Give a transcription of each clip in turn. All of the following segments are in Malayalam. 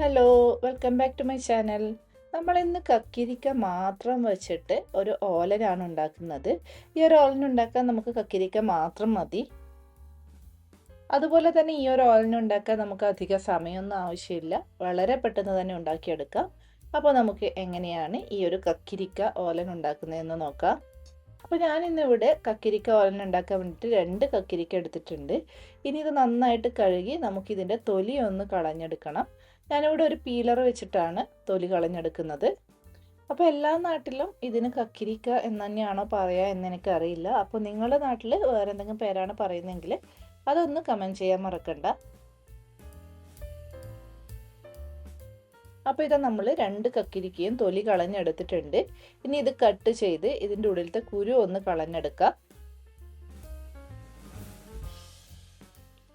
Hello welcome back to my channel നമ്മൾ ഇന്ന് കക്കിരിക്ക മാത്രം വെച്ചിട്ട് ഒരു ഓലനാണ് ഉണ്ടാക്കുന്നത്. ഈ ഒരു ഓലനുണ്ടാക്കാൻ നമുക്ക് കക്കിരിക്ക മാത്രം മതി. അതുപോലെ തന്നെ ഈ ഒരു ഓലനുണ്ടാക്കാൻ നമുക്ക് അധിക സമയമൊന്നും ആവശ്യമില്ല. വളരെ പെട്ടെന്ന് തന്നെ ഉണ്ടാക്കിയെടുക്കാം. അപ്പോൾ നമുക്ക് എങ്ങനെയാണ് ഈ ഒരു കക്കിരിക്ക ഓലൻ ഉണ്ടാക്കുന്നതെന്ന് നോക്കാം. അപ്പോൾ ഞാൻ ഇന്നിവിടെ കക്കിരിക്ക ഓലൻ ഉണ്ടാക്കാൻ വേണ്ടിയിട്ട് രണ്ട് കക്കിരിക്ക എടുത്തിട്ടുണ്ട്. ഇനി ഇത് നന്നായിട്ട് കഴുകി നമുക്കിതിന്റെ തൊലി ഒന്ന് കളഞ്ഞെടുക്കണം. ഞാനിവിടെ ഒരു പീലർ വെച്ചിട്ടാണ് തൊലി കളഞ്ഞെടുക്കുന്നത്. അപ്പോൾ എല്ലാ നാട്ടിലും ഇതിന് കക്കിരിക്ക എന്ന് തന്നെയാണോ പറയുക എന്ന് എനിക്കറിയില്ല അപ്പോൾ നിങ്ങളുടെ നാട്ടിൽ വേറെ എന്തെങ്കിലും പേരാണ് പറയുന്നതെങ്കിൽ അതൊന്ന് കമന്റ് ചെയ്യാൻ മറക്കണ്ട. അപ്പോൾ ഇതാ നമ്മൾ രണ്ട് കക്കിരിക്കയും തൊലി കളഞ്ഞെടുത്തിട്ടുണ്ട്. ഇനി ഇത് കട്ട് ചെയ്ത് ഇതിന്റെ ഉള്ളിലത്തെ കുരു ഒന്ന് കളഞ്ഞെടുക്കാം.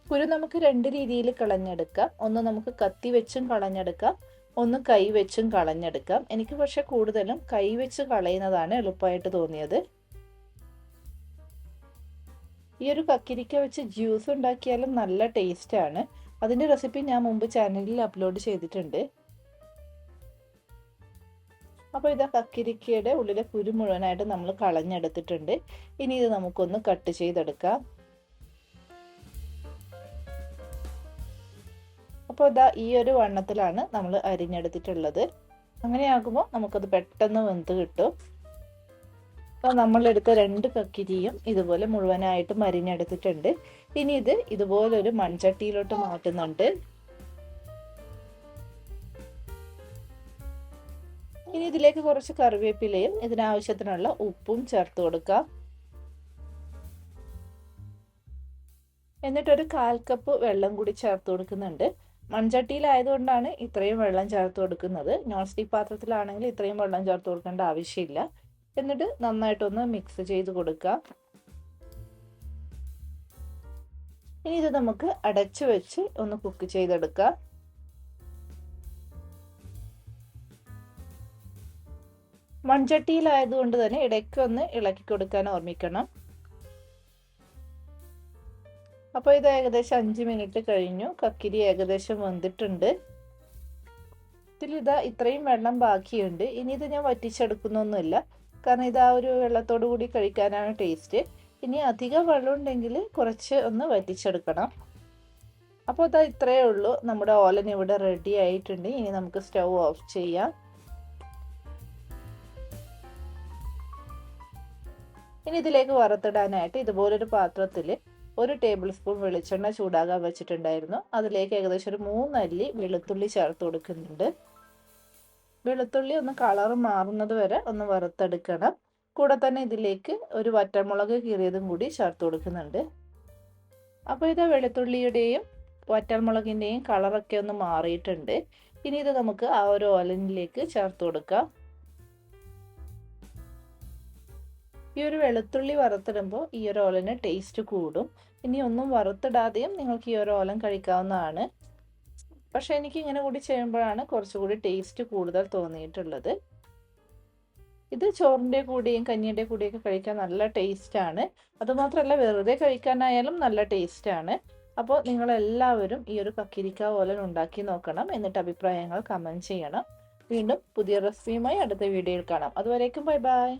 കുരു നമുക്ക് രണ്ട് രീതിയിൽ കളഞ്ഞെടുക്കാം. ഒന്ന് നമുക്ക് കത്തി വെച്ചും കളഞ്ഞെടുക്കാം. ഒന്ന് കൈ വെച്ചും കളഞ്ഞെടുക്കാം. എനിക്ക് പക്ഷെ കൂടുതലും കൈ വെച്ച് കളയുന്നതാണ് എളുപ്പമായിട്ട് തോന്നിയത്. ഈ ഒരു കക്കിരിക്ക വെച്ച് ജ്യൂസ് ഉണ്ടാക്കിയാലും നല്ല ആണ് അതിന്റെ റെസിപ്പി ഞാൻ മുമ്പ് ചാനലിൽ അപ്ലോഡ് ചെയ്തിട്ടുണ്ട്. അപ്പോൾ ഇതാ കക്കിരിക്കയുടെ ഉള്ളിലെ കുരു മുഴുവനായിട്ട് നമ്മൾ കളഞ്ഞെടുത്തിട്ടുണ്ട്. ഇനി ഇത് നമുക്കൊന്ന് കട്ട് ചെയ്തെടുക്കാം. അപ്പോൾ ഇതാ ഈ ഒരു വണ്ണത്തിലാണ് നമ്മൾ അരിഞ്ഞെടുത്തിട്ടുള്ളത്. അങ്ങനെയാകുമ്പോൾ നമുക്കത് പെട്ടെന്ന് വെന്ത് കിട്ടും. അപ്പോൾ നമ്മളെടുത്ത രണ്ട് കക്കിരിയും ഇതുപോലെ മുഴുവനായിട്ടും അരിഞ്ഞെടുത്തിട്ടുണ്ട്. ഇനി ഇത് ഇതുപോലെ ഒരു മൺചട്ടിയിലോട്ട് മാറ്റുന്നുണ്ട്. ഇനി ഇതിലേക്ക് കുറച്ച് കറിവേപ്പിലയും ഇതിനാവശ്യത്തിനുള്ള ഉപ്പും ചേർത്ത് കൊടുക്കാം. എന്നിട്ടൊരു കാൽ കപ്പ് വെള്ളം കൂടി ചേർത്ത് കൊടുക്കുന്നുണ്ട്. മൺചട്ടിയിലായതുകൊണ്ടാണ് ഇത്രയും വെള്ളം ചേർത്ത് കൊടുക്കുന്നത്. നോൺ സ്റ്റിക്ക് പാത്രത്തിലാണെങ്കിൽ ഇത്രയും വെള്ളം ചേർത്ത് കൊടുക്കേണ്ട ആവശ്യമില്ല. എന്നിട്ട് നന്നായിട്ടൊന്ന് മിക്സ് ചെയ്ത് കൊടുക്കുക. ഇനി ഇത് നമുക്ക് അടച്ചു വെച്ച് ഒന്ന് കുക്ക് ചെയ്തെടുക്കാം. മൺചട്ടിയിലായതുകൊണ്ട് തന്നെ ഇടയ്ക്ക് ഒന്ന് ഇളക്കി കൊടുക്കാൻ ഓർമ്മിക്കണം. അപ്പോൾ ഇത് ഏകദേശം അഞ്ച് മിനിറ്റ് കഴിഞ്ഞു. കക്കിരി ഏകദേശം വന്നിട്ടുണ്ട് ഇതിലിതാ ഇത്രയും വെള്ളം ബാക്കിയുണ്ട്. ഇനി ഇത് ഞാൻ വറ്റിച്ചെടുക്കുന്നൊന്നുമില്ല. കാരണം ഇത് ഒരു വെള്ളത്തോടു കൂടി കഴിക്കാനാണ് ടേസ്റ്റ്. ഇനി അധികം വെള്ളം ഉണ്ടെങ്കിൽ കുറച്ച് ഒന്ന് വറ്റിച്ചെടുക്കണം. അപ്പോൾ അതാ ഇത്രയേ ഉള്ളൂ. നമ്മുടെ ഓലൻ ഇവിടെ റെഡി ആയിട്ടുണ്ട്. ഇനി നമുക്ക് സ്റ്റൗ ഓഫ് ചെയ്യാം. ഇനി ഇതിലേക്ക് വറുത്തിടാനായിട്ട് ഇതുപോലൊരു പാത്രത്തിൽ ഒരു ടേബിൾ സ്പൂൺ വെളിച്ചെണ്ണ ചൂടാകാൻ വെച്ചിട്ടുണ്ടായിരുന്നു. അതിലേക്ക് ഏകദേശം ഒരു മൂന്നല്ലി വെളുത്തുള്ളി ചേർത്ത് കൊടുക്കുന്നുണ്ട്. വെളുത്തുള്ളി ഒന്ന് കളർ മാറുന്നത് വരെ ഒന്ന് വറുത്തെടുക്കണം. കൂടെ തന്നെ ഇതിലേക്ക് ഒരു വറ്റമുളക് കീറിയതും കൂടി ചേർത്ത് കൊടുക്കുന്നുണ്ട്. അപ്പോൾ ഇത് വെളുത്തുള്ളിയുടെയും വറ്റൽമുളകിന്റെയും കളറൊക്കെ ഒന്ന് മാറിയിട്ടുണ്ട്. ഇനി ഇത് നമുക്ക് ആ ഒരു ഓലനിലേക്ക് ചേർത്ത് കൊടുക്കാം. ഈ ഒരു വെളുത്തുള്ളി വറുത്തിടുമ്പോൾ ഈ ഒരു ഓലന് ടേസ്റ്റ് കൂടും. ഇനി ഒന്നും വറുത്തിടാതെയും നിങ്ങൾക്ക് ഈ ഒരു ഓലൻ കഴിക്കാവുന്നതാണ്. പക്ഷെ എനിക്ക് ഇങ്ങനെ കൂടി ചെയ്യുമ്പോഴാണ് കുറച്ചുകൂടി ടേസ്റ്റ് കൂടുതൽ തോന്നിയിട്ടുള്ളത്. ഇത് ചോറിന്റെ കൂടെയും കഞ്ഞിയുടെ കൂടെയൊക്കെ കഴിക്കാൻ നല്ല ടേസ്റ്റാണ് അതുമാത്രമല്ല വെറുതെ കഴിക്കാനായാലും നല്ല ടേസ്റ്റാണ് അപ്പോൾ നിങ്ങളെല്ലാവരും ഈ ഒരു കക്കിരിക്ക ഓലൻ ഉണ്ടാക്കി നോക്കണം എന്നിട്ട് അഭിപ്രായങ്ങൾ കമന്റ് ചെയ്യണം. വീണ്ടും പുതിയ റെസിപ്പിയുമായി അടുത്ത വീഡിയോയിൽ കാണാം. അതുവരേക്കും ബൈ ബൈ.